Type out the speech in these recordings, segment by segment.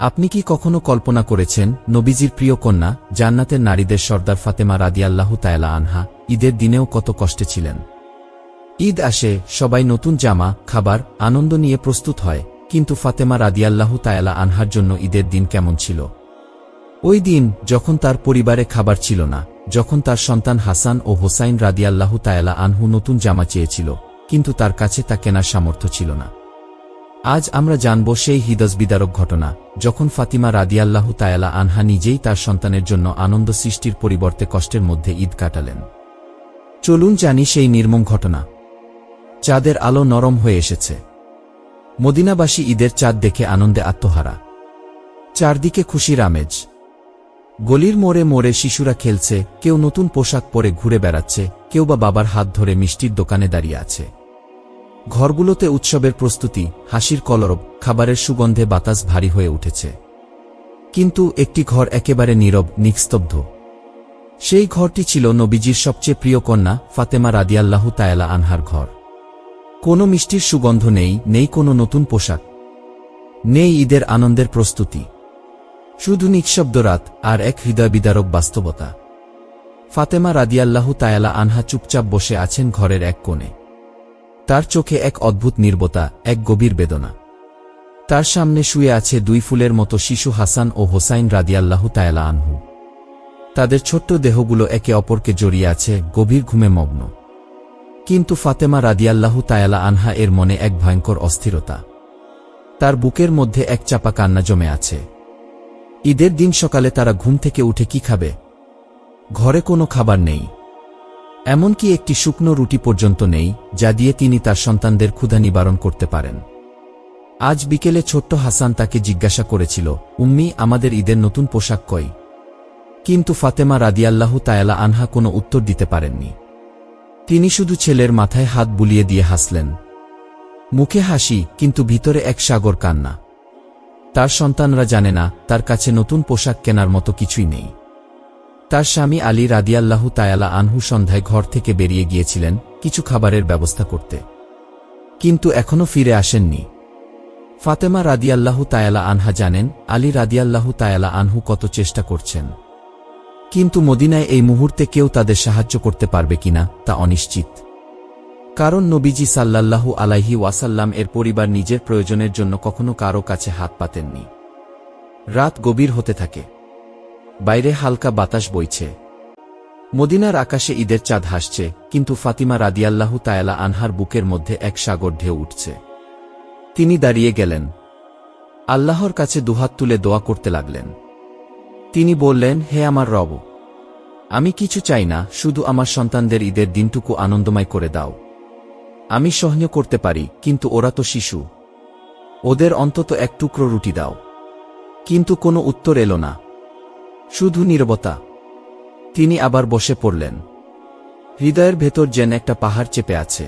আপনি কি কখনো কল্পনা করেছেন, নবীজির প্রিয় কন্যা, জান্নাতের নারীদের সর্দার ফাতেমা রাদিয়াল্লাহু তায়ালা আনহা, ঈদের দিনেও কত কষ্টে ছিলেন? ঈদ আসে, সবাই নতুন জামা, খাবার, আনন্দ নিয়ে প্রস্তুত হয়, কিন্তু ফাতেমা রাদিয়াল্লাহু তায়ালা আনহার জন্য ঈদের দিন কেমন ছিল? ওই দিন, যখন তার পরিবারে খাবার ছিল না, যখন তার সন্তান হাসান ও হোসাইন রাদিয়াল্লাহু তায়ালা আনহু নতুন জামা চেয়েছিল, কিন্তু তার কাছে তা কেনার সামর্থ্য ছিল না। আজ আমরা জানব সেই হৃদয় বিদারক ঘটনা, যখন ফাতিমা রাদিয়াল্লাহু তায়ালা আনহা নিজেই তার সন্তানের জন্য আনন্দ সৃষ্টির পরিবর্তে কষ্টের মধ্যে ঈদ কাটালেন। চলুন জানি সেই নির্মম ঘটনা। চাঁদের আলো নরম হয়ে এসেছে। মদিনাবাসী ঈদের চাঁদ দেখে আনন্দে আত্মহারা। চারদিকে খুশির আমেজ। গলির মোড়ে মোড়ে শিশুরা খেলছে, কেউ নতুন পোশাক পরে ঘুরে বেড়াচ্ছে, কেউ বা বাবার হাত ধরে মিষ্টির দোকানে দাঁড়িয়ে আছে। ঘরগুলোতে উৎসবের প্রস্তুতি, হাসির কলরব, খাবারের সুগন্ধে বাতাস ভারী হয়ে উঠেছে। কিন্তু একটি ঘর একেবারে নীরব, নিস্তব্ধ। সেই ঘরটি ছিল নবীজির সবচেয়ে প্রিয় কন্যা, ফাতেমা রাদিয়াল্লাহু তায়ালা আনহার ঘর। কোনো মিষ্টির সুগন্ধ নেই নেই কোনো নতুন পোশাক। নেই ঈদের আনন্দের প্রস্তুতি। শুধু নিঃশব্দ রাত আর এক হৃদয় বিদারক বাস্তবতা। ফাতেমা রাদিয়াল্লাহু তায়ালা আনহা চুপচাপ বসে আছেন ঘরের এক কোণে। তার চোখে এক অদ্ভুত নির্বতা, এক গভীর বেদনা। তার সামনে শুয়ে আছে দুই ফুলের মতো শিশু হাসান ও হোসাইন রাদিয়াল্লাহু তায়ালা আনহু। তাদের ছোট্ট দেহগুলো একে অপরকে জড়িয়ে আছে গভীর ঘুমে মগ্ন। কিন্তু ফাতেমা রাদিয়াল্লাহু তায়ালা আনহা এর মনে এক ভয়ঙ্কর অস্থিরতা। তার বুকের মধ্যে এক চাপা কান্না জমে আছে। ঈদের দিন সকালে তারা ঘুম থেকে উঠে কি খাবে? ঘরে কোনো খাবার নেই। এমনকি একটি শুকনো রুটি পর্যন্ত নেই, যা দিয়ে তিনি তার সন্তানদের ক্ষুধা নিবারণ করতে পারেন। আজ বিকেলে ছোট্ট হাসান তাকে জিজ্ঞাসা করেছিল, উম্মি, আমাদের ঈদের নতুন পোশাক কই? কিন্তু ফাতেমা রাদিয়াল্লাহু তায়ালা আনহা কোনো উত্তর দিতে পারেননি। তিনি শুধু ছেলের মাথায় হাত বুলিয়ে দিয়ে হাসলেন। মুখে হাসি, কিন্তু ভিতরে এক সাগর কান্না। তার সন্তানরা জানে না, তার কাছে নতুন পোশাক কেনার মতো কিছুই নেই। তার স্বামী আলী রাদিয়াল্লাহু তায়ালা আনহু সন্ধ্যায় ঘর থেকে বেরিয়ে গিয়েছিলেন কিছু খাবারের ব্যবস্থা করতে। কিন্তু এখনও ফিরে আসেননি। ফাতেমা রাদিয়াল্লাহু তায়ালা আনহা জানেন, আলী রাদিয়াল্লাহু তায়ালা আনহু কত চেষ্টা করছেন। কিন্তু মদিনায় এই মুহূর্তে কেউ তাদের সাহায্য করতে পারবে কিনা তা অনিশ্চিত। কারণ নবীজি সাল্লাল্লাহু আলাইহি ওয়াসাল্লাম এর পরিবার নিজের প্রয়োজনের জন্য কখনো কারও কাছে হাত পাতেননি। রাত গভীর হতে থাকে। বাইরে হালকা বাতাস বইছে। মদিনার আকাশে ঈদের চাঁদ হাসছে, কিন্তু ফাতিমা রাদিয়াল্লাহু তায়ালা আনহার বুকের মধ্যে এক সাগর ঢেউ উঠছে। তিনি দাঁড়িয়ে গেলেন। আল্লাহর কাছে দুহাত তুলে দোয়া করতে লাগলেন। তিনি বললেন, হে আমার রব, আমি কিছু চাই না, শুধু আমার সন্তানদের ঈদের দিনটুকু আনন্দময় করে দাও। আমি সহ্য করতে পারি, কিন্তু ওরা তো শিশু। ওদের অন্তত এক টুকরো রুটি দাও। কিন্তু কোনো উত্তর এলো না। শুধু নীরবতা। তিনি আবার বসে পড়লেন। হৃদয়ের ভেতর যেন একটা পাহাড় চেপে আছে।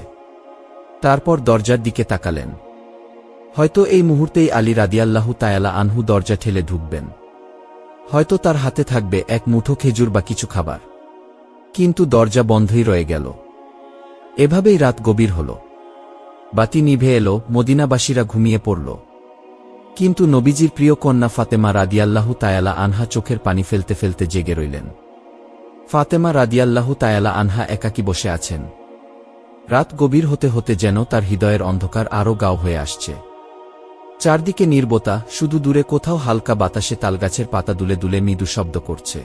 তারপর দরজার দিকে তাকালেন। হয়তো এই মুহূর্তেই আলী রাদিয়াল্লাহু তায়ালা আনহু দরজা ঠেলে ঢুকবেন। হয়তো তার হাতে থাকবে এক মুঠো খেজুর বা কিছু খাবার। কিন্তু দরজা বন্ধই রয়ে গেল। এভাবেই রাত গভীর হল। বাতি নিভে এলো, মদিনাবাসীরা ঘুমিয়ে পড়ল। কিন্তু নবীজির প্রিয় কন্যা ফাতেমা রাদিয়াল্লাহু তায়ালা আনহা চোখের পানি ফেলতে ফেলতে জেগে রইলেন। ফাতেমা রাদিয়াল্লাহু তায়ালা আনহা একাকি বসে আছেন। রাত গভীর হতে হতে যেন তার হৃদয়ের অন্ধকার আরও গাও হয়ে আসছে। চারদিকে নির্বতা, শুধু দূরে কোথাও হালকা বাতাসে তালগাছের পাতা দুলে দুলে মৃদু শব্দ করছে।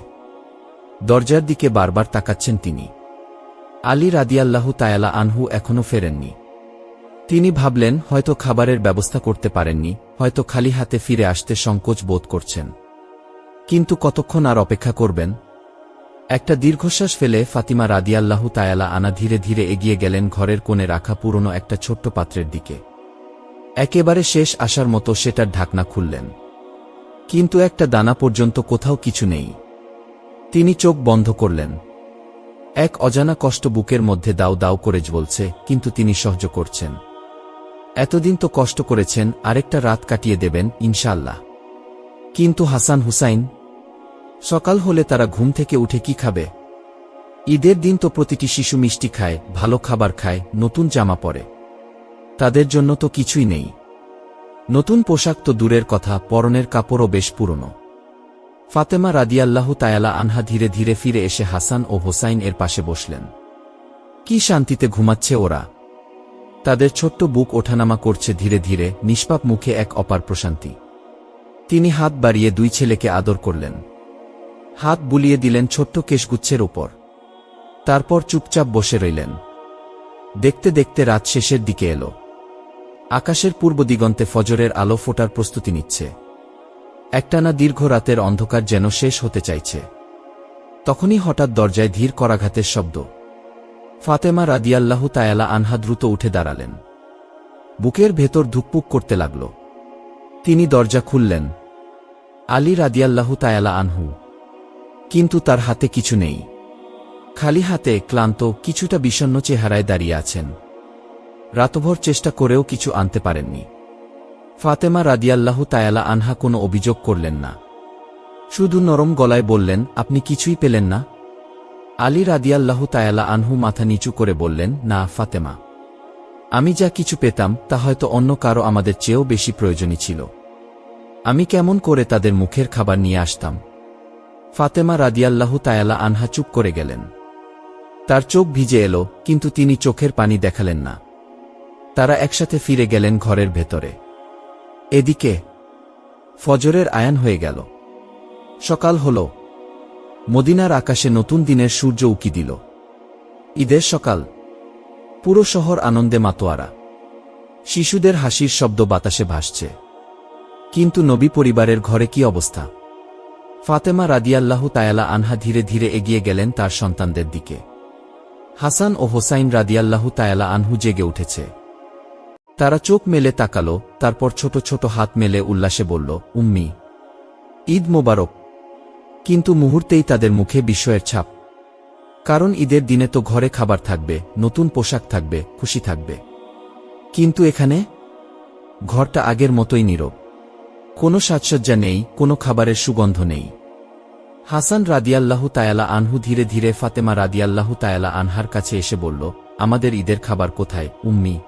দরজার দিকে বারবার তাকাচ্ছেন তিনি। আলী রাদিয়াল্লাহু তায়ালা আনহু এখনও ফেরেননি। তিনি ভাবলেন, হয়তো খাবারের ব্যবস্থা করতে পারেননি, হয়তো খালি হাতে ফিরে আসতে সংকোচ বোধ করছেন। কিন্তু কতক্ষণ আর অপেক্ষা করবেন? একটা দীর্ঘশ্বাস ফেলে ফাতিমা রাদিয়াল্লাহু তায়ালা আনা ধীরে ধীরে এগিয়ে গেলেন ঘরের কোণে রাখা পুরনো একটা ছোট্ট পাত্রের দিকে। একেবারে শেষ আসার মতো সেটার ঢাকনা খুললেন। কিন্তু একটা দানা পর্যন্ত কোথাও কিছু নেই। তিনি চোখ বন্ধ করলেন। এক অজানা কষ্ট বুকের মধ্যে দাও দাও করে জ্বলছে, কিন্তু তিনি সহ্য করছেন। এতদিন তো কষ্ট করেছেন, আরেকটা রাত কাটিয়ে দেবেন ইনশাল্লাহ কিন্তু হাসান হুসাইন, সকাল হলে তারা ঘুম থেকে উঠে কি খাবে? ঈদের দিন তো প্রতিটি শিশু মিষ্টি খায়, ভালো খাবার খায়, নতুন জামা পরে। তাদের জন্য তো কিছুই নেই। নতুন পোশাক তো দূরের কথা, পরনের কাপড়ও বেশ পুরনো। ফাতেমা রাদিয়াল্লাহু তায়ালা আনহা ধীরে ধীরে ফিরে এসে হাসান ও হোসাইন এর পাশে বসলেন। কি শান্তিতে ঘুমাচ্ছে ওরা। তাদের ছোট্ট বুক ওঠানামা করছে ধীরে ধীরে, নিষ্পাপ মুখে এক অপার প্রশান্তি। তিনি হাত বাড়িয়ে দুই ছেলেকে আদর করলেন। হাত বুলিয়ে দিলেন ছোট্ট কেশগুচ্ছের উপর তারপর চুপচাপ বসে রইলেন। দেখতে দেখতে রাত শেষের দিকে এলো। আকাশের পূর্ব দিগন্তে ফজরের আলো ফোটার প্রস্তুতি নিচ্ছে। একটানা দীর্ঘ রাতের অন্ধকার যেন শেষ হতে চাইছে। তখনই হঠাৎ দরজায় ধীর করাঘাতের শব্দ। ফাতেমা রাদিয়াল্লাহু তায়ালা আনহা দ্রুত উঠে দাঁড়ালেন। বুকের ভেতর ধুকপুক করতে লাগল। তিনি দরজা খুললেন। আলী রাদিয়াল্লাহু তায়ালা আনহু। কিন্তু তার হাতে কিছু নেই। খালি হাতে ক্লান্ত, কিছুটা বিষণ্ন চেহারায় দাঁড়িয়ে আছেন। রাতভর চেষ্টা করেও কিছু আনতে পারেননি। ফাতেমা রাদিয়াল্লাহু তায়ালা আনহা কোনো অভিযোগ করলেন না। শুধু নরম গলায় বললেন, আপনি কিছুই পেলেন না। আলী রাদিয়াল্লাহু তায়ালা আনহু মাথা নিচু করে বললেন, না, ফাতেমা। আমি যা কিছু পেতাম, তা হয়তো অন্য কারও আমাদের চেয়েও বেশি প্রয়োজনী ছিল। আমি কেমন করে তাদের মুখের খাবার নিয়ে আসতাম? ফাতেমা রাদিয়াল্লাহু তায়ালা আনহা চুপ করে গেলেন। তার চোখ ভিজে এলো, কিন্তু তিনি চোখের পানি দেখালেন না। তারা একসাথে ফিরে গেলেন ঘরের ভেতরে। এদিকে ফজরের আয়ান হয়ে গেল। সকাল হল মদিনার আকাশে নতুন দিনের সূর্য উকি দিল। ঈদের সকাল। পুরো শহর আনন্দে মাতোয়ারা। শিশুদের হাসির শব্দ বাতাসে ভাসছে। কিন্তু নবী পরিবারের ঘরে কি অবস্থা? ফাতেমা রাদিয়াল্লাহু তায়ালা আনহা ধীরে ধীরে এগিয়ে গেলেন তার সন্তানদের দিকে। হাসান ও হোসাইন রাদিয়াল্লাহু তায়ালা আনহু জেগে উঠেছে। তারা চোখ মেলে তাকালো, তারপর ছোট ছোট হাত মেলে উল্লাসে বলল, উম্মি, ঈদ মোবারক। কিন্তু মুহূর্তেই তাদের মুখে বিস্ময়ের ছাপ। কারণ ঈদের দিনে তো ঘরে খাবার থাকবে, নতুন পোশাক থাকবে, খুশি থাকবে। কিন্তু এখানে? ঘরটা আগের মতোই নীরব। কোনো সাজসজ্জা নেই, কোনো খাবারের সুগন্ধ নেই। হাসান রাদিয়াল্লাহু তায়ালা আনহু ধীরে ধীরে ফাতেমা রাদিয়াল্লাহু তায়ালা আনহার কাছে এসে বলল, আমাদের ঈদের খাবার কোথায়, উম্মি?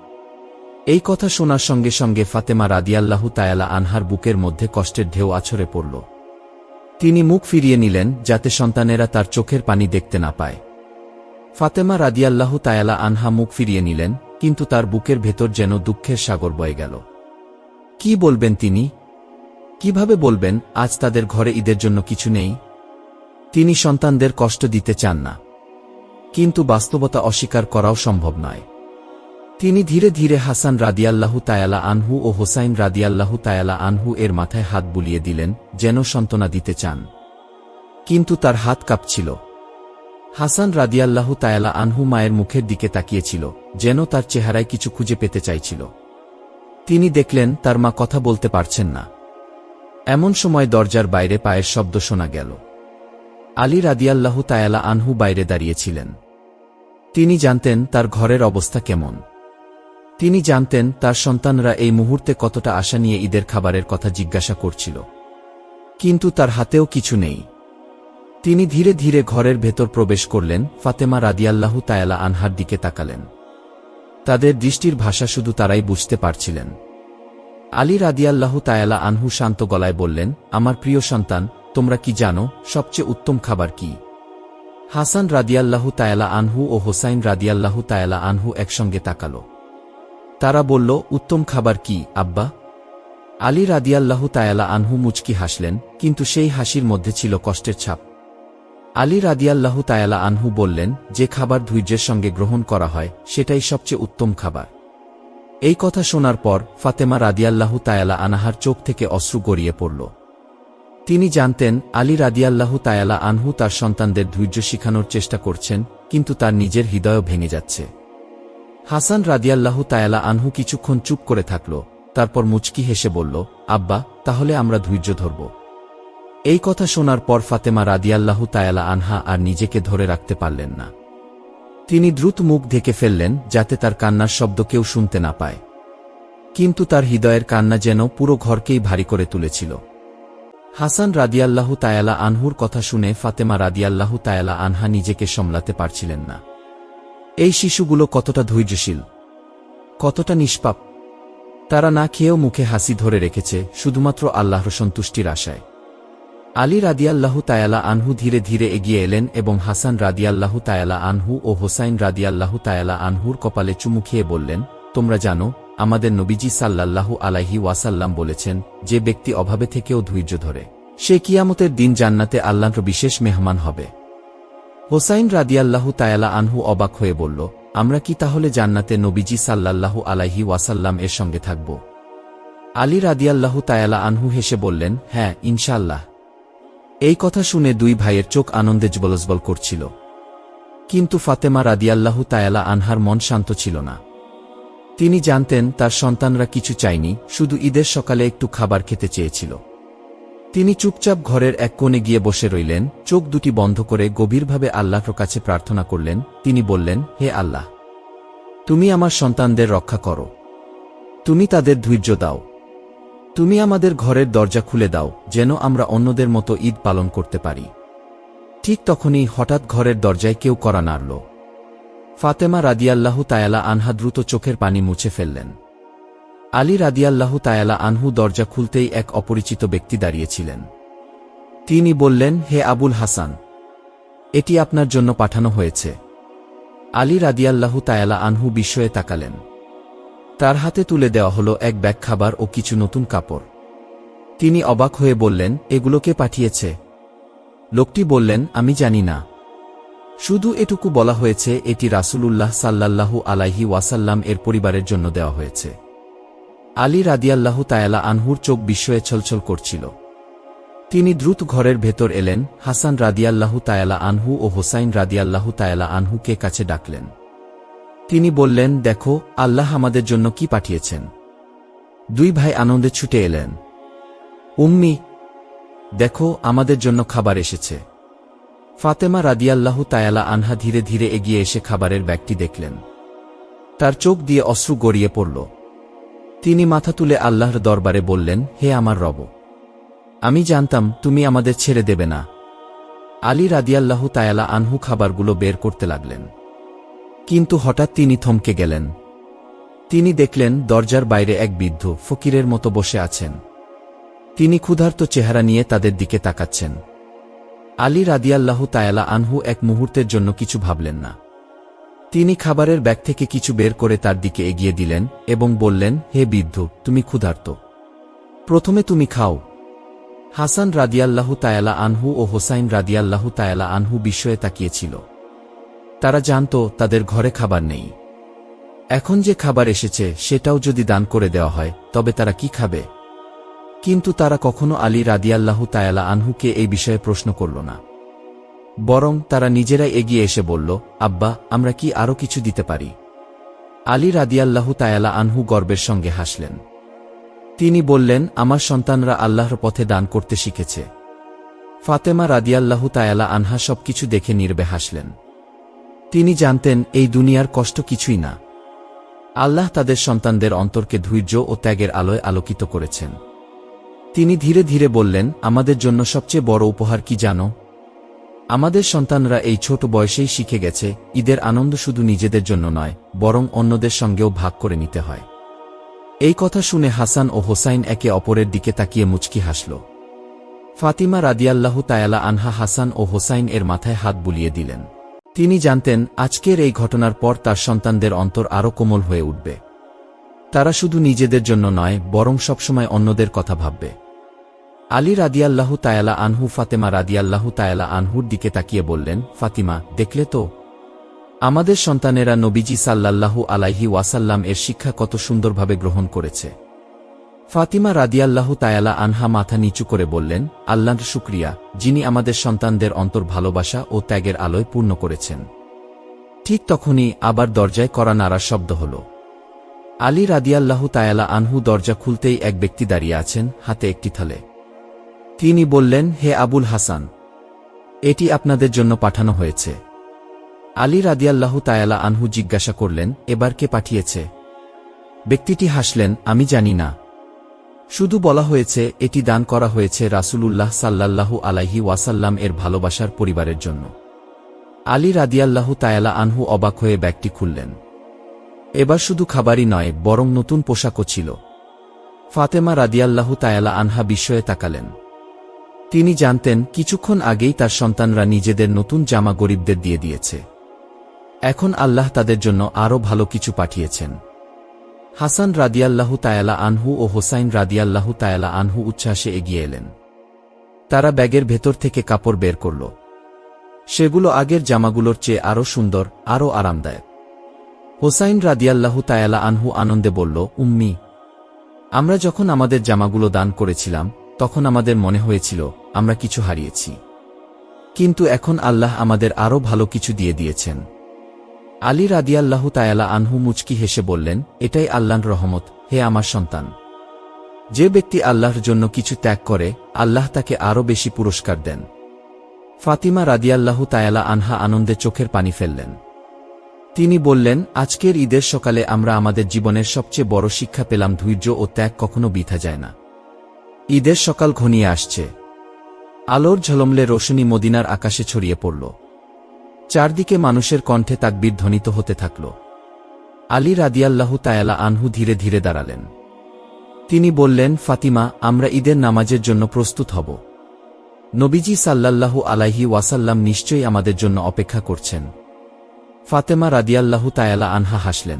এই কথা শোনার সঙ্গে সঙ্গে ফাতেমা রাদিয়াল্লাহু তায়ালা আনহার বুকের মধ্যে কষ্টের ঢেউ আছড়ে পড়ল। তিনি মুখ ফিরিয়ে নিলেন, যাতে সন্তানেরা তার চোখের পানি দেখতে না পায়। ফাতেমা রাদিয়াল্লাহু তায়ালা আনহা মুখ ফিরিয়ে নিলেন, কিন্তু তার বুকের ভেতর যেন দুঃখের সাগর বয়ে গেল। কি বলবেন তিনি? কীভাবে বলবেন, আজ তাদের ঘরে ঈদের জন্য কিছু নেই? তিনি সন্তানদের কষ্ট দিতে চান না। কিন্তু বাস্তবতা অস্বীকার করাও সম্ভব নয়। তিনি ধীরে ধীরে হাসান রাদিয়াল্লাহু তায়ালা আনহু ও হোসাইন রাদিয়াল্লাহু তায়ালা আনহু এর মাথায় হাত বুলিয়ে দিলেন, যেন সন্তনা দিতে চান। কিন্তু তার হাত কাঁপছিল। হাসান রাদিয়াল্লাহু তায়ালা আনহু মায়ের মুখের দিকে তাকিয়েছিল, যেন তার চেহারায় কিছু খুঁজে পেতে চাইছিল। তিনি দেখলেন, তার মা কথা বলতে পারছেন না। এমন সময় দরজার বাইরে পায়ের শব্দ শোনা গেল। আলী রাদিয়াল্লাহু তায়ালা আনহু বাইরে দাঁড়িয়েছিলেন। তিনি জানতেন, তার ঘরের অবস্থা কেমন। তিনি জানতেন তার সন্তানরা এই মুহূর্তে কতটা আশা নিয়ে ঈদের খাবারের কথা জিজ্ঞাসা করছিল। কিন্তু তার হাতেও কিছু নেই। তিনি ধীরে ধীরে ঘরের ভেতর প্রবেশ করলেন, ফাতেমা রাদিয়াল্লাহু তায়ালা আনহার দিকে তাকালেন। তাদের দৃষ্টির ভাষা শুধু তারাই বুঝতে পারছিলেন। আলী রাদিয়াল্লাহু তায়ালা আনহু শান্ত গলায় বললেন, আমার প্রিয় সন্তান, তোমরা কি জানো সবচেয়ে উত্তম খাবার কি? হাসান রাদিয়াল্লাহু তায়ালা আনহু ও হোসাইন রাদিয়াল্লাহু তায়ালা আনহু একসঙ্গে তাকালো। তারা বলল, উত্তম খাবার কি, আব্বা? আলী রাদিয়াল্লাহু তায়ালা আনহু মুচকি হাসলেন, কিন্তু সেই হাসির মধ্যে ছিল কষ্টের ছাপ। আলী রাদিয়াল্লাহু তায়ালা আনহু বললেন, যে খাবার ধৈর্যের সঙ্গে গ্রহণ করা হয়, সেটাই সবচেয়ে উত্তম খাবার। এই কথা শোনার পর ফাতেমা রাদিয়াল্লাহু তায়ালা আনাহার চোখ থেকে অশ্রু গড়িয়ে পড়ল। তিনি জানতেন, আলী রাদিয়াল্লাহু তায়ালা আনহু তার সন্তানদের ধৈর্য শিখানোর চেষ্টা করছেন, কিন্তু তার নিজের হৃদয়ও ভেঙে যাচ্ছে। হাসান রাদিয়াল্লাহু তায়ালা আনহু কিছুক্ষণ চুপ করে থাকল, তারপর মুচকি হেসে বলল, আব্বা, তাহলে আমরা ধৈর্য ধরব। এই কথা শোনার পর ফাতেমা রাদিয়াল্লাহু তায়ালা আনহা আর নিজেকে ধরে রাখতে পারলেন না। তিনি দ্রুত মুখ ঢেকে ফেললেন, যাতে তার কান্নার শব্দ কেউ শুনতে না পায়। কিন্তু তার হৃদয়ের কান্না যেন পুরো ঘরকেই ভারী করে তুলেছিল। হাসান রাদিয়াল্লাহু তায়ালা আনহুর কথা শুনে ফাতেমা রাদিয়াল্লাহু তায়ালা আনহা নিজেকে সামলাতে পারছিলেন না। এই শিশুগুলো কতটা ধৈর্যশীল, কতটা নিষ্পাপ। তারা না খেয়েও মুখে হাসি ধরে রেখেছে, শুধুমাত্র আল্লাহর সন্তুষ্টির আশায়। আলী রাদিয়াল্লাহু তায়ালা আনহু ধীরে ধীরে এগিয়ে এলেন এবং হাসান রাদিয়াল্লাহু তায়ালা আনহু ও হোসাইন রাদিয়াল্লাহু তায়ালা আনহুর কপালে চুমু খেয়ে বললেন, তোমরা জানো, আমাদের নবীজি সাল্লাল্লাহু আলাইহি ওয়াসাল্লাম বলেছেন, যে ব্যক্তি অভাবে থেকেও ধৈর্য ধরে, সে কিয়ামতের দিন জান্নাতে আল্লাহর বিশেষ মেহমান হবে। হোসাইন রাদিয়াল্লাহু তায়ালা আনহু অবাক হয়ে বলল, আমরা কি তাহলে জান্নাতে নবীজি সাল্লাল্লাহু আলাইহি ওয়াসাল্লাম এর সঙ্গে থাকব? আলী রাদিয়াল্লাহু তায়ালা আনহু হেসে বললেন হ্যাঁ ইনশাল্লাহ এই কথা শুনে দুই ভাইয়ের চোখ আনন্দে জবলজবল করছিল। কিন্তু ফাতেমা রাদিয়াল্লাহু তায়ালা আনহার মন শান্ত ছিল না। তিনি জানতেন তার সন্তানরা কিছু চায়নি, শুধু ঈদের সকালে একটু খাবার খেতে চেয়েছিল। তিনি চুপচাপ ঘরের এক কোণে গিয়ে বসে রইলেন, চোখ দুটি বন্ধ করে গভীরভাবে আল্লাহর কাছে প্রার্থনা করলেন, তিনি বললেন, হে আল্লাহ, তুমি আমার সন্তানদের রক্ষা করো। তুমি তাদের ধৈর্য দাও। তুমি আমাদের ঘরের দরজা খুলে দাও, যেন আমরা অন্যদের মতো ঈদ পালন করতে পারি। ঠিক তখনই হঠাৎ ঘরের দরজায় কেউ করা নাড়ল। ফাতেমা রাদিয়াল্লাহু তায়ালা আনহা দ্রুত চোখের পানি মুছে ফেললেন। আলী রাদিয়াল্লাহু তায়ালা আনহু দরজা খুলতেই এক অপরিচিত ব্যক্তি দাঁড়িয়েছিলেন। তিনি বললেন, হে আবুল হাসান, এটি আপনার জন্য পাঠানো হয়েছে। আলী রাদিয়াল্লাহু তায়ালা আনহু বিস্ময়ে তাকালেন। তার হাতে তুলে দেওয়া হলো এক ব্যাগ খাবার ও কিছু নতুন কাপড়। তিনি অবাক হয়ে বললেন এগুলোকে পাঠিয়েছে? লোকটি বললেন, আমি জানি না। শুধু এটুকু বলা হয়েছে, এটি রাসূলুল্লাহ সাল্লাল্লাহু আলাইহি ওয়াসাল্লাম এর পরিবারের জন্য দেওয়া হয়েছে। আলী রাদিয়াল্লাহু তায়ালা আনহুর চোখ বিস্ময়ে ছলছল করছিল। তিনি দ্রুত ঘরের ভেতর এলেন, হাসান রাদিয়াল্লাহু তায়ালা আনহু ও হোসাইন রাদিয়াল্লাহু তায়ালা আনহুকে কাছে ডাকলেন। তিনি বললেন, দেখো, আল্লাহ আমাদের জন্য কি পাঠিয়েছেন? দুই ভাই আনন্দে ছুটে এলেন। উম্মি, দেখো, আমাদের জন্য খাবার এসেছে। ফাতেমা রাদিয়াল্লাহু তায়ালা আনহা ধীরে ধীরে এগিয়ে এসে খাবারের ব্যাগটি দেখলেন। তার চোখ দিয়ে অশ্রু গড়িয়ে পড়ল। তিনি মাথা তুলে আল্লাহর দরবারে বললেন, হে আমার রব, আমি জানতাম তুমি আমাদের ছেড়ে দেবে না। আলী রাদিয়াল্লাহু তায়ালা আনহু খাবারগুলো বের করতে লাগলেন। কিন্তু হঠাৎ তিনি থমকে গেলেন। তিনি দেখলেন দরজার বাইরে এক বৃদ্ধ ফকিরের মতো বসে আছেন। তিনি ক্ষুধার্ত চেহারা নিয়ে তাদের দিকে তাকাচ্ছেন। আলী রাদিয়াল্লাহু তায়ালা আনহু এক মুহূর্তের জন্য কিছু ভাবলেন না। তিনি খাবারের ব্যাগ থেকে কিছু বের করে তার দিকে এগিয়ে দিলেন এবং বললেন, হে বৃদ্ধ, তুমি ক্ষুধার্ত। প্রথমে তুমি খাও। হাসান রাদিয়াল্লাহু তায়ালা আনহু ও হোসাইন রাদিয়াল্লাহু তায়ালা আনহু বিস্ময়ে তাকিয়েছিল। তারা জানত, তাদের ঘরে খাবার নেই। এখন যে খাবার এসেছে, সেটাও যদি দান করে দেওয়া হয়, তবে তারা কি খাবে? কিন্তু তারা কখনো আলী রাদিয়াল্লাহু তায়ালা আনহুকে এই বিষয়ে প্রশ্ন করল না। বরং তারা নিজেরাই এগিয়ে এসে বলল, আব্বা, আমরা কি আরও কিছু দিতে পারি? আলী রাদিয়াল্লাহু তায়ালা আনহু গর্বের সঙ্গে হাসলেন। তিনি বললেন, আমার সন্তানরা আল্লাহর পথে দান করতে শিখেছে। ফাতেমা রাদিয়াল্লাহু তায়ালা আনহা সবকিছু দেখে নির্বে হাসলেন। তিনি জানতেন, এই দুনিয়ার কষ্ট কিছুই না। আল্লাহ তাদের সন্তানদের অন্তরকে ধৈর্য ও ত্যাগের আলোয় আলোকিত করেছেন। তিনি ধীরে ধীরে বললেন, আমাদের জন্য সবচেয়ে বড় উপহার কি জানো? আমাদের সন্তানরা এই ছোট বয়সেই শিখে গেছে, ঈদের আনন্দ শুধু নিজেদের জন্য নয়, বরং অন্যদের সঙ্গেও ভাগ করে নিতে হয়। এই কথা শুনে হাসান ও হোসাইন একে অপরের দিকে তাকিয়ে মুচকি হাসল। ফাতিমা রাদিয়াল্লাহু তায়ালা আনহা হাসান ও হোসাইন এর মাথায় হাত বুলিয়ে দিলেন। তিনি জানতেন, আজকের এই ঘটনার পর তার সন্তানদের অন্তর আরও কোমল হয়ে উঠবে। তারা শুধু নিজেদের জন্য নয়, বরং সবসময় অন্যদের কথা ভাববে। আলী রাদিয়াল্লাহু তায়ালা আনহু, ফাতেমা রাদিয়াল্লাহু তায়ালা আনহুর দিকে তাকিয়ে বললেন, ফাতিমা, দেখলে তো? আমাদের সন্তানেরা নবীজি সাল্লাল্লাহু আলাইহি ওয়াসাল্লাম এর শিক্ষা কত সুন্দরভাবে গ্রহণ করেছে। ফাতিমা রাদিয়াল্লাহু তায়ালা আনহা মাথা নিচু করে বললেন, আল্লাহর শুক্রিয়া, যিনি আমাদের সন্তানদের অন্তর ভালোবাসা ও ত্যাগের আলোয় পূর্ণ করেছেন। ঠিক তখনই আবার দরজায় করা নাড়ার শব্দ হল। আলী রাদিয়াল্লাহু তায়ালা আনহু দরজা খুলতেই এক ব্যক্তি দাঁড়িয়ে আছেন, হাতে একটি থালে। তিনি বললেন, হে আবুল হাসান, এটি আপনাদের জন্য পাঠানো হয়েছে। আলী রাদিয়াল্লাহু তায়ালা আনহু জিজ্ঞাসা করলেন, এবার কে পাঠিয়েছে? ব্যক্তিটি হাসলেন, আমি জানি না। শুধু বলা হয়েছে, এটি দান করা হয়েছে রাসূলুল্লাহ সাল্লাল্লাহু আলাইহি ওয়াসাল্লাম এর ভালোবাসার পরিবারের জন্য। আলী রাদিয়াল্লাহু তায়ালা আনহু অবাক হয়ে ব্যাগটি খুললেন। এবার শুধু খাবারই নয়, বরং নতুন পোশাকও ছিল। ফাতেমা রাদিয়াল্লাহু তায়ালা আনহা বিস্ময়ে তাকালেন। তিনি জানতেন, কিছুক্ষণ আগেই তার সন্তানরা নিজেদের নতুন জামা গরিবদের দিয়ে দিয়েছে। এখন আল্লাহ তাদের জন্য আরও ভালো কিছু পাঠিয়েছেন। হাসান রাদিয়াল্লাহু তায়ালা আনহু ও হোসাইন রাদিয়াল্লাহু তায়ালা আনহু উচ্ছ্বাসে এগিয়ে এলেন। তারা ব্যাগের ভেতর থেকে কাপড় বের করল। সেগুলো আগের জামাগুলোর চেয়ে আরও সুন্দর, আরও আরামদায়ক। হোসাইন রাদিয়াল্লাহু তায়ালা আনহু আনন্দে বলল, উম্মি, আমরা যখন আমাদের জামাগুলো দান করেছিলাম তখন আমাদের মনে হয়েছিল, আমরা কিছু হারিয়েছি। কিন্তু এখন আল্লাহ আমাদের আরও ভালো কিছু দিয়ে দিয়েছেন। আলী রাদিয়াল্লাহু তায়ালা আনহু মুচকি হেসে বললেন, এটাই আল্লাহর রহমত, হে আমার সন্তান। যে ব্যক্তি আল্লাহর জন্য কিছু ত্যাগ করে, আল্লাহ তাকে আরও বেশি পুরস্কার দেন। ফাতিমা রাদিয়াল্লাহু তায়ালা আনহা আনন্দে চোখের পানি ফেললেন। তিনি বললেন, আজকের ঈদের সকালে আমরা আমাদের জীবনের সবচেয়ে বড় শিক্ষা পেলাম ধৈর্য ও ত্যাগ কখনো বিথা যায় না। ঈদের সকাল ঘনিয়ে আসছে। আলোর ঝলমলে রোশনী মদিনার আকাশে ছড়িয়ে পড়ল। চারদিকে মানুষের কণ্ঠে তাকবীর ধ্বনিত হতে থাকল। আলী রাদিয়াল্লাহু তায়ালা আনহু ধীরে ধীরে দাঁড়ালেন। তিনি বললেন, ফাতিমা, আমরা ঈদের নামাজের জন্য প্রস্তুত হব। নবীজি সাল্লাল্লাহু আলাইহি ওয়াসাল্লাম নিশ্চয়ই আমাদের জন্য অপেক্ষা করছেন। ফাতেমা রাদিয়াল্লাহু তায়ালা আনহা হাসলেন।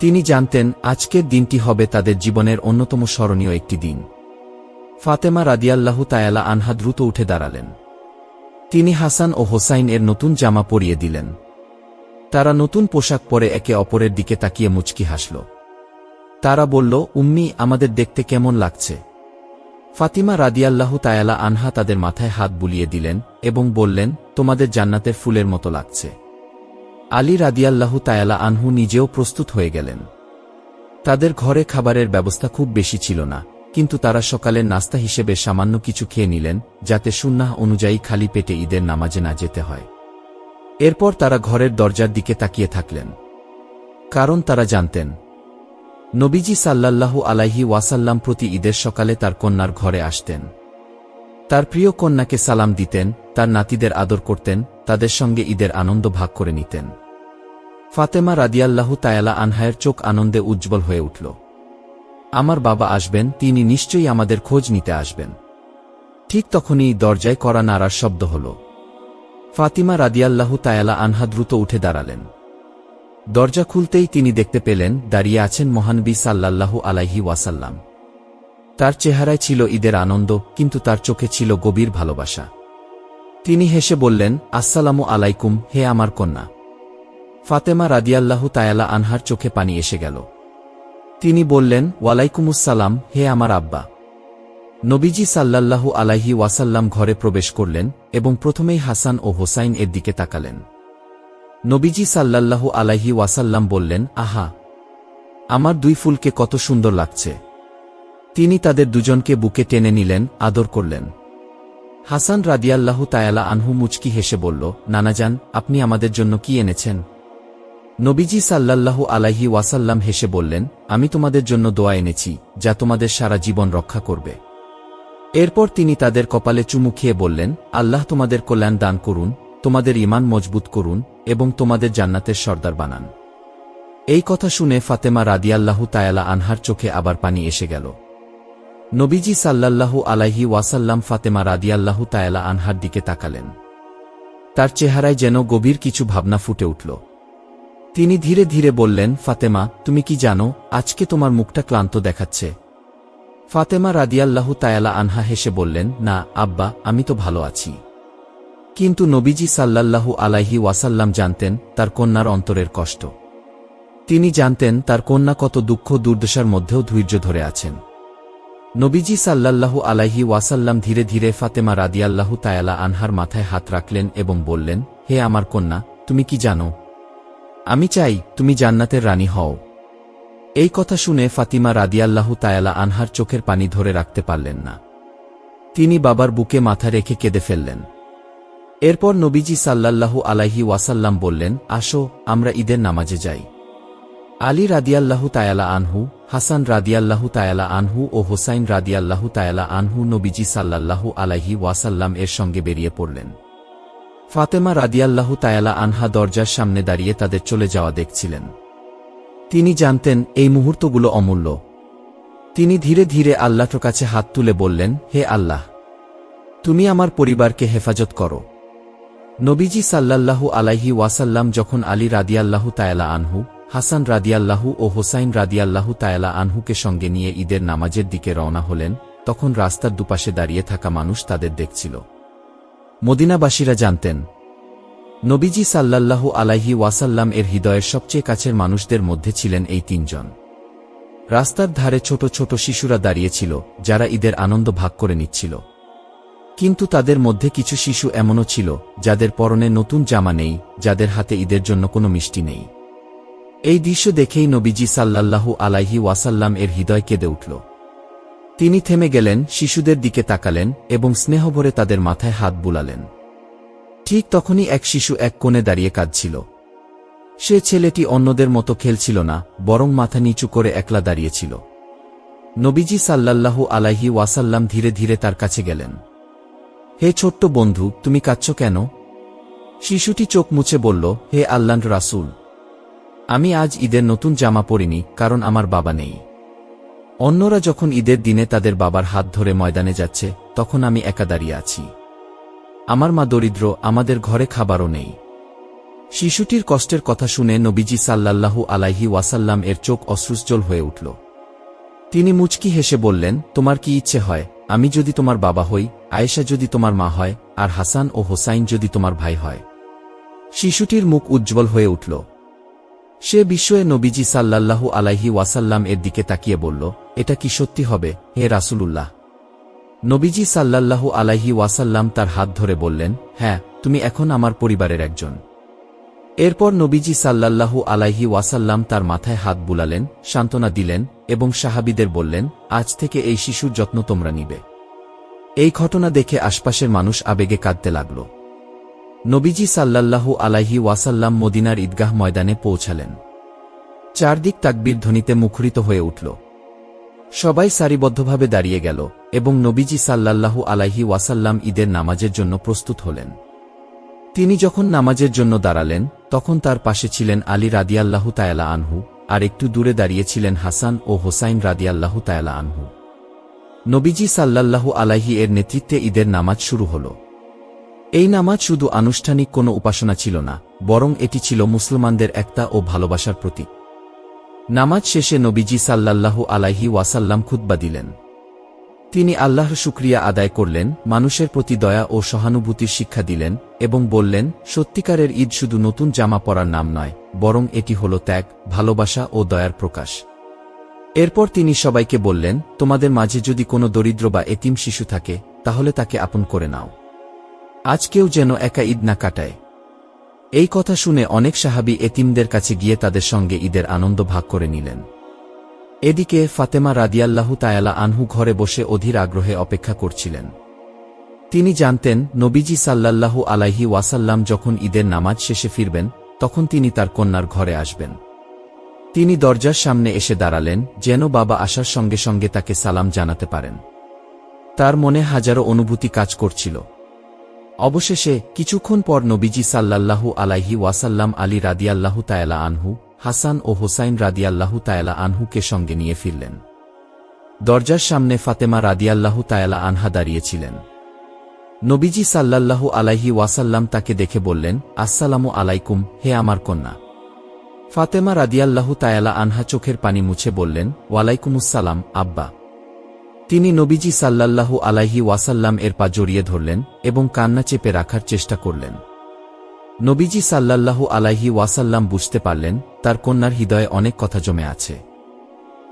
তিনি জানতেন, আজকের দিনটি হবে তাদের জীবনের অন্যতম স্মরণীয় একটি দিন। ফাতেমা রাদিয়াল্লাহু তায়ালা আনহা দ্রুত উঠে দাঁড়ালেন। তিনি হাসান ও হোসাইন এর নতুন জামা পরিয়ে দিলেন। তারা নতুন পোশাক পরে একে অপরের দিকে তাকিয়ে মুচকি হাসল। তারা বলল, উম্মি, আমাদের দেখতে কেমন লাগছে? ফাতিমা রাদিয়াল্লাহু তায়ালা আনহা তাদের মাথায় হাত বুলিয়ে দিলেন এবং বললেন, তোমাদের জান্নাতের ফুলের মতো লাগছে। আলী রাদিয়াল্লাহু তায়ালা আনহু নিজেও প্রস্তুত হয়ে গেলেন। তাদের ঘরে খাবারের ব্যবস্থা খুব বেশি ছিল না। কিন্তু তারা সকালের নাস্তা হিসেবে সামান্য কিছু খেয়ে নিলেন, যাতে সুন্নাহ অনুযায়ী খালি পেটে ঈদের নামাজে না যেতে হয়। এরপর তারা ঘরের দরজার দিকে তাকিয়ে থাকলেন। কারণ তারা জানতেন, নবীজি সাল্লাল্লাহু আলাইহি ওয়াসাল্লাম প্রতি ঈদের সকালে তার কন্যার ঘরে আসতেন। তার প্রিয় কন্যাকে সালাম দিতেন, তার নাতিদের আদর করতেন, তাদের সঙ্গে ঈদের আনন্দ ভাগ করে নিতেন। ফাতেমা রাদিয়াল্লাহু তায়ালা আনহায়ের চোখ আনন্দে উজ্জ্বল হয়ে উঠল। আমার বাবা আসবেন, তিনি নিশ্চয়ই আমাদের খোঁজ নিতে আসবেন। ঠিক তখনই দরজায় করা নাড়ার শব্দ হল। ফাতিমা রাদিয়াল্লাহু তায়ালা আনহা দ্রুত উঠে দাঁড়ালেন। দরজা খুলতেই তিনি দেখতে পেলেন, দাঁড়িয়ে আছেন মহানবী সাল্লাল্লাহু আলাইহি ওয়াসাল্লাম। তার চেহারায় ছিল ঈদের আনন্দ, কিন্তু তার চোখে ছিল গভীর ভালোবাসা। তিনি হেসে বললেন, আসসালামু আলাইকুম, হে আমার কন্যা। ফাতেমা রাদিয়াল্লাহু তায়ালা আনহার চোখে পানি এসে গেল। তিনি বললেন, ওয়ালাইকুমুসসালাম, হে আমার আব্বা। নবীজি সাল্লাল্লাহু আলাইহি ওয়াসাল্লাম ঘরে প্রবেশ করলেন এবং প্রথমেই হাসান ও হোসাইন এর দিকে তাকালেন। নবীজি সাল্লাল্লাহু আলাইহি ওয়াসাল্লাম বললেন, আহা, আমার দুই ফুলকে কত সুন্দর লাগছে। তিনি তাদের দুজনকে বুকে টেনে নিলেন, আদর করলেন। হাসান রাদিয়াল্লাহু তায়ালা আনহু মুচকি হেসে বলল নানাজান আপনি আমাদের জন্য কি এনেছেন? নবীজি সাল্লাল্লাহু আলাইহি ওয়াসাল্লাম হেসে বললেন, আমি তোমাদের জন্য দোয়া এনেছি, যা তোমাদের সারা জীবন রক্ষা করবে। এরপর তিনি তাদের কপালে চুমু খেয়ে বললেন, আল্লাহ তোমাদের কল্যাণ দান করুন, তোমাদের ইমান মজবুত করুন, এবং তোমাদের জান্নাতের সর্দার বানান। এই কথা শুনে ফাতেমা রাদিয়াল্লাহু তায়ালা আনহার চোখে আবার পানি এসে গেল। নবীজি সাল্লাল্লাহু আলাইহি ওয়াসাল্লাম ফাতেমা রাদিয়াল্লাহু তায়ালা আনহার দিকে তাকালেন। তার চেহারায় যেন গভীর কিছু ভাবনা ফুটে উঠল। তিনি ধীরে ধীরে বললেন, ফাতেমা, তুমি কি জানো, আজকে তোমার মুখটা ক্লান্ত দেখাচ্ছে? ফাতেমা রাদিয়াল্লাহু তায়ালা আনহা হেসে বললেন, না, আব্বা, আমি তো ভালো আছি। কিন্তু নবীজি সাল্লাল্লাহু আলাইহি ওয়াসাল্লাম জানতেন, তার কন্যার অন্তরের কষ্ট। তিনি জানতেন, তার কন্যা কত দুঃখ দুর্দশার মধ্যেও ধৈর্য ধরে আছেন। নবীজি সাল্লাল্লাহু আলাইহি ওয়াসাল্লাম ধীরে ধীরে ফাতেমা রাদিয়াল্লাহু তায়ালা আনহার মাথায় হাত রাখলেন এবং বললেন, হে আমার কন্যা, তুমি কি জানো আমি চাই তুমি জান্নাতের রানী হও। এই কথা শুনে ফাতিমা রাদিয়াল্লাহু তায়ালা আনহার চোখের পানি ধরে রাখতে পারলেন না। তিনি বাবার বুকে মাথা রেখে কেঁদে ফেললেন। এরপর নবীজি সাল্লাল্লাহু আলাইহি ওয়াসাল্লাম বললেন, আসো, আমরা ঈদের নামাজে যাই। আলী রাদিয়াল্লাহু তায়ালা আনহু, হাসান রাদিয়াল্লাহু তায়ালা আনহু ও হোসাইন রাদিয়াল্লাহু তায়ালা আনহু নবীজি সাল্লাল্লাহু আলাইহি ওয়াসাল্লাম এর সঙ্গে বেরিয়ে পড়লেন। ফাতেমা রাদিয়াল্লাহু তায়ালা আনহা দরজার সামনে দাঁড়িয়ে তাদের চলে যাওয়া দেখছিলেন। তিনি জানতেন, এই মুহূর্তগুলো অমূল্য। তিনি ধীরে ধীরে আল্লাহর কাছে হাত তুলে বললেন, হে আল্লাহ! তুমি আমার পরিবারকে হেফাজত করো। নবীজি সাল্লাল্লাহু আলাইহি ওয়াসাল্লাম যখন আলী রাদিয়াল্লাহু তায়ালা আনহু, হাসান রাদিয়াল্লাহু ও হোসাইন রাদিয়াল্লাহু তায়ালা আনহুকে সঙ্গে নিয়ে ঈদের নামাজের দিকে রওনা হলেন, তখন রাস্তার দুপাশে দাঁড়িয়ে থাকা মানুষ তাদের দেখছিল। মদিনাবাসীরা জানতেন, নবীজি সাল্লাল্লাহু আলাইহি ওয়াসাল্লাম এর হৃদয়ের সবচেয়ে কাছের মানুষদের মধ্যে ছিলেন এই তিনজন। রাস্তার ধারে ছোট ছোট শিশুরা দাঁড়িয়েছিল, যারা ঈদের আনন্দ ভাগ করে নিচ্ছিল। কিন্তু তাদের মধ্যে কিছু শিশু এমনও ছিল, যাদের পরনে নতুন জামা নেই, যাদের হাতে ঈদের জন্য কোনো মিষ্টি নেই। এই দৃশ্য দেখেই নবীজি সাল্লাল্লাহু আলাইহি ওয়াসাল্লাম এর হৃদয় কেঁদে উঠল। তিনি থেমে গেলেন, শিশুদের দিকে তাকালেন এবং স্নেহভরে তাদের মাথায় হাত বুলালেন। ঠিক তখনই এক শিশু এক কোণে দাঁড়িয়ে কাঁদছিল। সে ছেলেটি অন্যদের মতো খেলছিল না, বরং মাথা নিচু করে একলা দাঁড়িয়েছিল। নবীজি সাল্লাল্লাহু আলাইহি ওয়াসাল্লাম ধীরে ধীরে তার কাছে গেলেন। হে ছোট্ট বন্ধু, তুমি কাঁদছ কেন? শিশুটি চোখ মুছে বলল, হে আল্লাহ রাসূল! আমি আজ ঈদের নতুন জামা পরিনি, কারণ আমার বাবা নেই। অন্যরা যখন ঈদের দিনে তাদের বাবার হাত ধরে ময়দানে যাচ্ছে, তখন আমি একা দাঁড়িয়ে আছি। আমার মা দরিদ্র, আমাদের ঘরে খাবারও নেই। শিশুটির কষ্টের কথা শুনে নবীজি সাল্লাল্লাহু আলাইহি ওয়াসাল্লাম এর চোখ অশ্রুজ্জ্বল হয়ে উঠল। তিনি মুচকি হেসে বললেন, তোমার কি ইচ্ছে হয়? আমি যদি তোমার বাবা হই, আয়েশা যদি তোমার মা হয়, আর হাসান ও হোসাইন যদি তোমার ভাই হয়। শিশুটির মুখ উজ্জ্বল হয়ে উঠল। সে বিস্ময়ে নবীজি সাল্লাল্লাহু আলাইহি ওয়াসাল্লাম এর দিকে তাকিয়ে বলল, এটা কি সত্যি হবে, হে রাসূলুল্লাহ? নবীজি সাল্লাল্লাহু আলাইহি ওয়াসাল্লাম তার হাত ধরে বললেন হ্যাঁ তুমি এখন আমার পরিবারের একজন। এরপর নবীজি সাল্লাল্লাহু আলাইহি ওয়াসাল্লাম তার মাথায় হাত বুলালেন, সান্ত্বনা দিলেন এবং সাহাবিদের বললেন, আজ থেকে এই শিশুর যত্ন তোমরা নিবে। এই ঘটনা দেখে আশপাশের মানুষ আবেগে কাঁদতে লাগল। নবীজি সাল্লাল্লাহু আলাইহি ওয়াসাল্লাম মদিনার ঈদগাহ ময়দানে পৌঁছালেন। চারদিক তাকবীর ধ্বনিতে মুখরিত হয়ে উঠল। সবাই সারিবদ্ধভাবে দাঁড়িয়ে গেল এবং নবীজি সাল্লাল্লাহু আলাইহি ওয়াসাল্লাম ঈদের নামাজের জন্য প্রস্তুত হলেন। তিনি যখন নামাজের জন্য দাঁড়ালেন, তখন তার পাশে ছিলেন আলী রাদিয়াল্লাহু তায়ালা আনহু আর একটু দূরে দাঁড়িয়েছিলেন হাসান ও হোসাইন রাদিয়াল্লাহু তায়ালা আনহু। নবীজি সাল্লাল্লাহু আলাইহি এর নেতৃত্বে ঈদের নামাজ শুরু হল। এই নামাজ শুধু আনুষ্ঠানিক কোনো উপাসনা ছিল না, বরং এটি ছিল মুসলমানদের একতা ও ভালোবাসার প্রতীক। নামাজ শেষে নবীজি সাল্লাল্লাহু আলাইহি ওয়াসাল্লাম খুতবা দিলেন। তিনি আল্লাহর শুক্রিয়া আদায় করলেন, মানুষের প্রতি দয়া ও সহানুভূতির শিক্ষা দিলেন এবং বললেন, সত্যিকারের ঈদ শুধু নতুন জামা পরার নাম নয়, বরং এটি হল ত্যাগ, ভালোবাসা ও দয়ার প্রকাশ। এরপর তিনি সবাইকে বললেন, তোমাদের মাঝে যদি কোনো দরিদ্র বা এতিম শিশু থাকে, তাহলে তাকে আপন করে নাও। আজ কেউ যেন একা ঈদ না কাটায়। এই কথা শুনে অনেক সাহাবি এতিমদের কাছে গিয়ে তাদের সঙ্গে ঈদের আনন্দ ভাগ করে নিলেন। এদিকে ফাতেমা রাদিয়াল্লাহু তায়ালা আনহু ঘরে বসে অধীর আগ্রহে অপেক্ষা করছিলেন। তিনি জানতেন, নবীজি সাল্লাল্লাহু আলাইহি ওয়াসাল্লাম যখন ঈদের নামাজ শেষে ফিরবেন, তখন তিনি তার কন্যার ঘরে আসবেন। তিনি দরজার সামনে এসে দাঁড়ালেন, যেন বাবা আসার সঙ্গে সঙ্গে তাকে সালাম জানাতে পারেন। তার মনে হাজারো অনুভূতি কাজ করছিল। অবশেষে কিছুক্ষণ পর নবীজি সাল্লাল্লাহু আলাইহি ওয়াসাল্লাম আলী রাদিয়াল্লাহু তায়ালা আনহু, হাসান ও হোসাইন রাদিয়াল্লাহু তায়ালা আনহুকে সঙ্গে নিয়ে ফিরলেন। দরজার সামনে ফাতেমা রাদিয়াল্লাহু তায়ালা আনহা দাঁড়িয়েছিলেন। নবীজি সাল্লাল্লাহু আলাইহি ওয়াসাল্লাম তাকে দেখে বললেন, আসসালামু আলাইকুম, হে আমার কন্যা। ফাতেমা রাদিয়াল্লাহু তায়ালা আনহা চোখের পানি মুছে বললেন ওয়ালাইকুমুসসালাম আব্বা। তিনি নবীজি সাল্লাল্লাহু আলাইহি ওয়াসাল্লাম এর পা জড়িয়ে ধরলেন এবং কান্না চেপে রাখার চেষ্টা করলেন। নবীজি সাল্লাল্লাহু আলাইহি ওয়াসাল্লাম বুঝতে পারলেন, তার কন্যার হৃদয়ে অনেক কথা জমে আছে।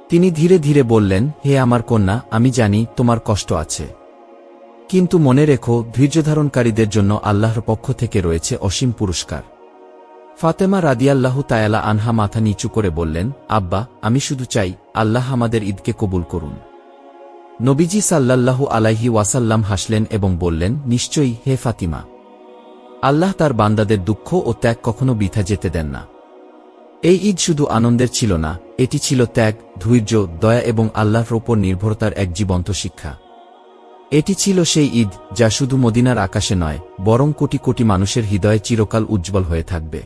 তিনি ধীরে ধীরে বললেন, হে আমার কন্যা, আমি জানি তোমার কষ্ট আছে। কিন্তু মনে রেখো ধৈর্যধারণকারীদের জন্য আল্লাহর পক্ষ থেকে রয়েছে অসীম পুরস্কার। ফাতেমা রাদিয়াল্লাহু তায়ালা আনহা মাথা নিচু করে বললেন, আব্বা, আমি শুধু চাই, আল্লাহ আমাদের ঈদকে কবুল করুন। নবীজি সাল্লাল্লাহু আলাইহি ওয়াসাল্লাম হাসলেন এবং বললেন, নিশ্চয়ই, হে ফাতিমা। আল্লাহ তার বান্দাদের দুঃখ ও ত্যাগ কখনো বিথা যেতে দেন না। এই ঈদ শুধু আনন্দের ছিল না, এটি ছিল ত্যাগ, ধৈর্য, দয়া এবং আল্লাহর ওপর নির্ভরতার এক জীবন্ত শিক্ষা। এটি ছিল সেই ঈদ যা শুধু মদিনার আকাশে নয়, বরং কোটি কোটি মানুষের হৃদয়ে চিরকাল উজ্জ্বল হয়ে থাকবে।